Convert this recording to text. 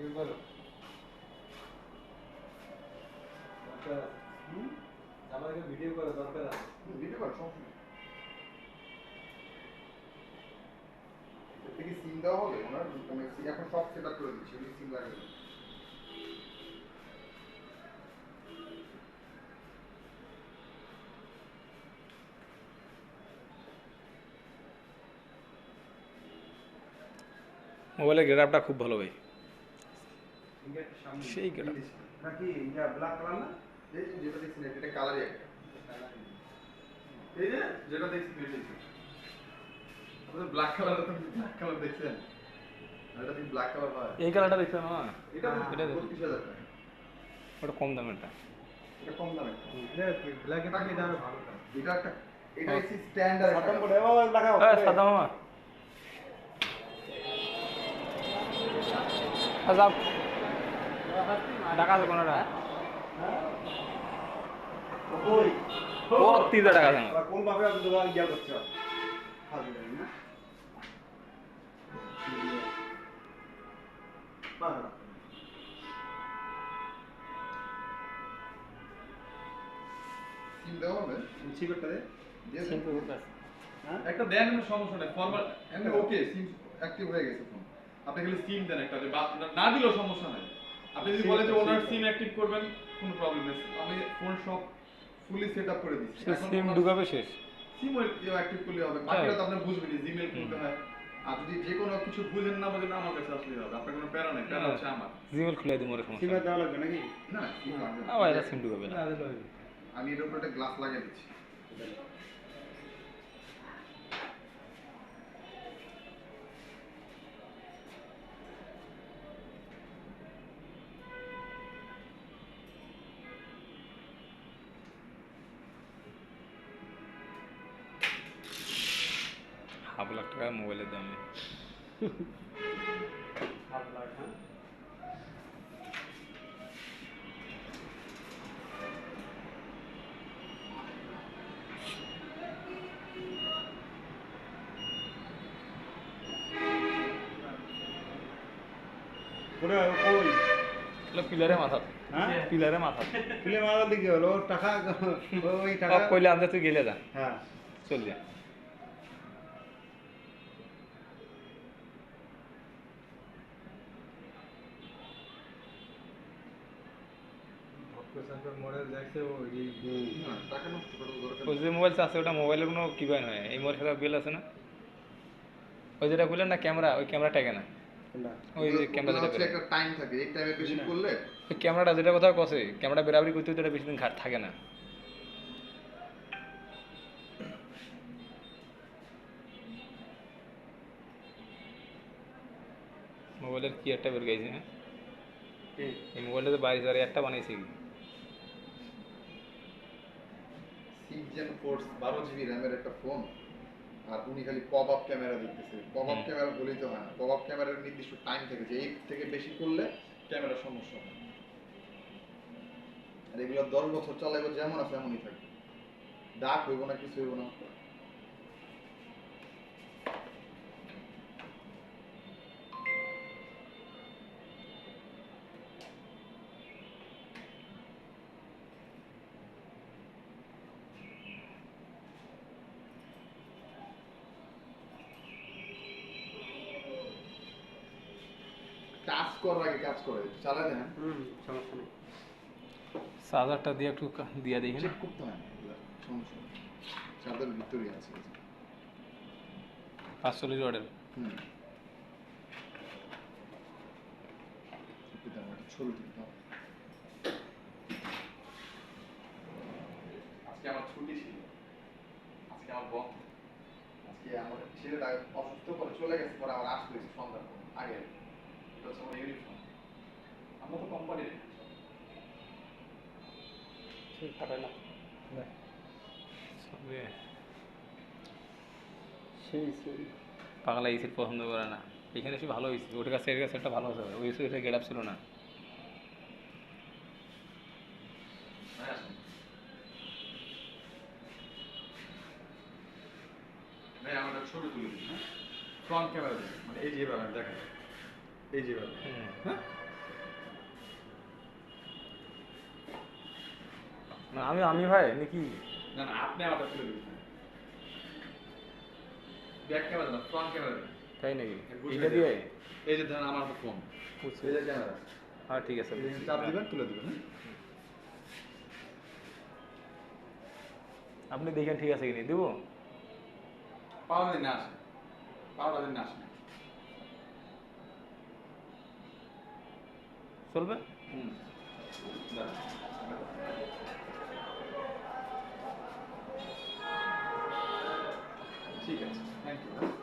Video করো দরকার আছে। আমাকে ভিডিও করো দরকার আছে। ভিডিও কর সমস্যা নেই। কি সিম দেওয়া হবে ওনার সি- এখন সব সেট আপ করে দিচ্ছি সিম লাগে মোবাইলের গ্রাফটা খুব ভালো ভাই। সেই গ্রাফ নাকি ইয়া ব্ল্যাক কালার না? যেটা দেখছেন এটা কালারই একটা। এই যে যেটা দেখছি। আপনাদের ব্ল্যাক কালার তো ব্ল্যাক কালার দেখছেন? এটা কি ব্ল্যাক কালার হয়? এই কালারটা দেখতে না? এটা এটা দেখুন। বত্রিশ হাজার টাকা। ওটা কম দামেরটা এটা কম দামে ব্ল্যাক এটা ভালো দাম। এটা একটা এটা স্ট্যান্ডার্ড করে লাগাও মামা টাকা আছে কোনটা? তিনটা টাকা আছে? কোন ভাবে আপনি ইয়া করছ? একটা দেন সমস্যা নাই ফরম্যাট এমনি ওকে সিম অ্যাক্টিভ হয়ে গেছে ফোন আপনি খালি সিম দেন একটা না দিলেও সমস্যা নাই। আপনি যদি বলেন যে ওনার। সিম অ্যাক্টিভ করবেন কোনো প্রবলেম নেই। আমি ফোন সব ফুলি সেট আপ করে দিচ্ছি। সিম ঢুকাবে শেষ। সিম অ্যাক্টিভ করলে হবে। বাকিটা তো আপনি বুঝবেন জিমেল খুলতে হয়। আর যদি যে কোনো কিছু বুঝেন না বুঝেন আমার কাছে আসলেই হবে। আপনার কোনো প্যারা নেই প্যারা হচ্ছে আমার। জিমেল খুলে দিই মোরে সমস্যা দেওয়া লাগবে নাকি? না সিম লাগবে না। এটা সিম ঢুকাবে না। আমি এর উপরে একটা গ্লাস লাগিয়ে দিচ্ছি। হাফ লাখ টাকা মোবাইলের দাম। নেই হাফ লাখ হ্যাঁ এগুলো পিলারে মাথা। হ্যাঁ? পিলারে। মাথা। তুলে মারার দিকে হলো? টাকা ওই টাকা কইলে আনতে তুই গেলে যা। হ্যাঁ। চল যা ভক্ত সার্কেল মডেল দেখছে ওই না টাকা নষ্ট করার দরকার ওই যে মোবাইল আছে ওটা মোবাইলের কোনো কি নয় এই মোবাইল সাথে বিল আছে না? ওই যেটা বললেন না ক্যামেরা ওই ক্যামেরা টেকে না। ওই যে ক্যামেরা যেটা একটা টাইম থাকে এই টাইমে বেশি করলে ওই ক্যামেরাটা যেটা কথা কসে ক্যামেরা বেরাবরি করতে হতে বেশি দিন ঘাট থাকে না। মোবাইলের কি একটা বের গেছে হ্যাঁ? এই মোবাইলটা তো বাইশ হাজার একটা বানিয়েছে কি সিক্স জেন ফোর্স বারো জিবি র্যামের একটা ফোন আর উনি খালি পপ আপ ক্যামেরা দেখতেছে। পপ আপ ক্যামেরা বলেই তো হয় না। পপ আপ ক্যামেরার নির্দিষ্ট টাইম থাকে যে এর থেকে বেশি করলে ক্যামেরা সমস্যা হয়। আর এগুলো দশ বছর চালাইব যেমন আছে এমনই থাকবে। ডাক হইব না কিছু হইব না। কাজ করার আগে কাজ করে চালা দেন। হুম সমস্যা নেই। চার্জারটা দিয়ে একটু দিয়ে দিই চেক করতে হয় সমস্যা চার্জার ভিতরে আছে পাঁচচল্লিশ ওয়াটের? হুম। আজকে আমার ছুটি ছিল। আজকে আমার বন্ধ। আজকে আমার ছেলেটা অসুস্থ করে চলে গেছে পরে আমার আসতে হয়েছে সন্ধ্যার আগে এটা হচ্ছে আমার ইউনিফর্ম আমরা তো কোম্পানির সেই সেই। পাগলা ইসির পছন্দ করে না। এখানে এসে ভালো হয়েছে ওটার কাছে এর কাছে একটা ভালো হতে হবে ওই এসে গেট আপ ছিল না। ছবি তুলে দিন হ্যাঁ? ফ্রন্ট ক্যামেরা মানে এই যেভাবে এই যেভাবে হুম। হ্যাঁ? না আমি আমি ভাই নাকি? না না আপনি আমারটা তুলে দিবেন। ব্যাক ক্যামেরা না ফ্রন্ট ক্যামেরা তাই নাকি? বুঝে এটা দিয়ে? এই যে ধরেন আমার ফোন বুঝছি। এই যে ক্যামেরা। হ্যাঁ ঠিক আছে চাপ দিবেন তুলে দিবেন হ্যাঁ? আপনি দেখেন ঠিক আছে কিনি দেবো? পাওয়ার দিন না আসে। পাওয়ার দিন না আসে। চলবে? হুম দাঁড়ান। ঠিক আছে থ্যাংক ইউ